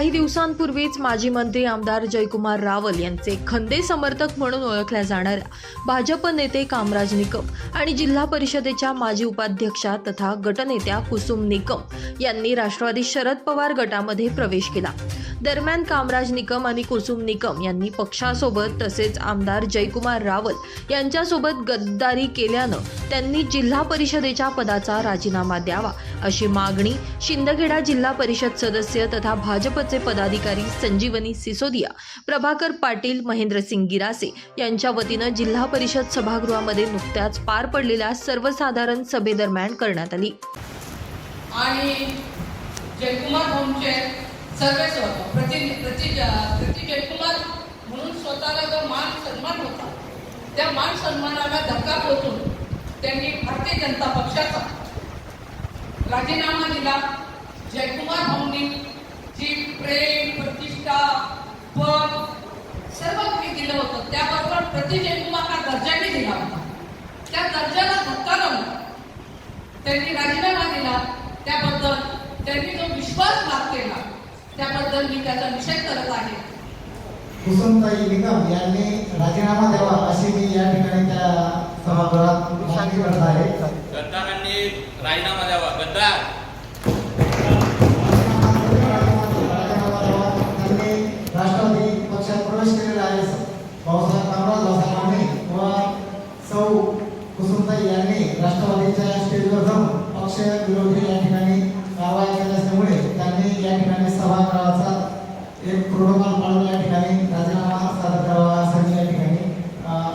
काही दिवसांपूर्वीच माजी मंत्री आमदार जयकुमार रावल यांचे खंदे समर्थक म्हणून ओळखल्या जाणाऱ्या भाजप नेते कामराज निकम आणि जिल्हा परिषदेच्या माजी उपाध्यक्षा तथा गटनेत्या कुसुम निकम यांनी राष्ट्रवादी शरद पवार गटामध्ये प्रवेश केला. दरम्यान कामराज निकम आणि कुसुम निकम यांनी पक्षासोबत तसेच आमदार जयकुमार रावल यांच्यासोबत गद्दारी केल्यानं त्यांनी जिल्हा परिषदेच्या पदाचा राजीनामा द्यावा अशी मागणी शिंदखेडा जिल्हा परिषद सदस्य तथा भाजपचे पदाधिकारी संजीवनी सिसोदिया प्रभाकर पाटील महेंद्रसिंग गिरासे यांच्या वतीनं जिल्हा परिषद सभागृहामध्ये नुकत्याच पार पडलेल्या सर्वसाधारण सभेदरम्यान करण्यात आली. आणि जयकुमार भाऊंचे होतं प्रति प्रति प्रति जयकुमार म्हणून स्वतःला जो मान सन्मान होता त्या मान सन्मानाला धक्का पोचून त्यांनी भारतीय जनता पक्षाचा राजीनामा दिला. जयकुमार भाऊंनी जी प्रेम प्रतिष्ठा पद सर्व काही दिलं होतं त्याबरोबर प्रति जयकुमार हा दर्जाही दिला होता. त्या दर्जाला धक्का लावला त्यांनी राजीनामा दिला. त्याबद्दल त्यांनी जो विश्वासघात केला त्याबद्दल मी त्याचा निषेध करत आहे. कुसुमताई निकम यांनी राजीनामा द्यावा अशी मी या ठिकाणी त्या सभागृहात मागणी करत आहे. गद्दारांनी राजीनामा द्यावा. गद्दार! राजीनामा द्यावा. त्यांनी राष्ट्रवादी पक्षात प्रवेश केलेला आहे भाऊसाहेब कामराज भाऊसाहेब आम्ही व सौ कुसुमताई यांनी राष्ट्रवादीच्या स्टेजवर जाऊन पक्ष विरोधी या ठिकाणी कारवाई केली असल्यामुळे त्यांनी या ठिकाणी सभागृहाचा एक प्रोटोकॉल पाळून या ठिकाणी राजीनामा सादर करावा असं मी या ठिकाणी अं,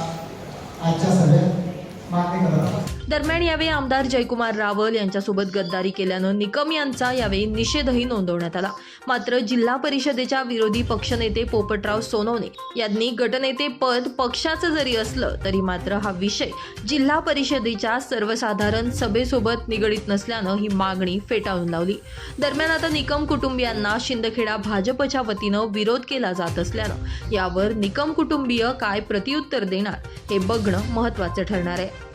आजच्या सभेत मागणी करत आहोत दरम्यान यावेळी आमदार जयकुमार रावल यांच्यासोबत गद्दारी केल्यानं निकम यांचा यावेळी निषेधही नोंदवण्यात आला. मात्र जिल्हा परिषदेच्या विरोधी पक्षनेते पोपटराव सोनवणे यांनी गटनेते पद पक्षाचं जरी असलं तरी मात्र हा विषय जिल्हा परिषदेच्या सर्वसाधारण सभेसोबत निगडीत नसल्यानं ही मागणी फेटाळून लावली. दरम्यान आता निकम कुटुंबियांना शिंदखेडा भाजपच्या वतीनं विरोध केला जात असल्यानं यावर निकम कुटुंबीय काय प्रत्युत्तर देणार हे बघणं महत्त्वाचं ठरणार आहे.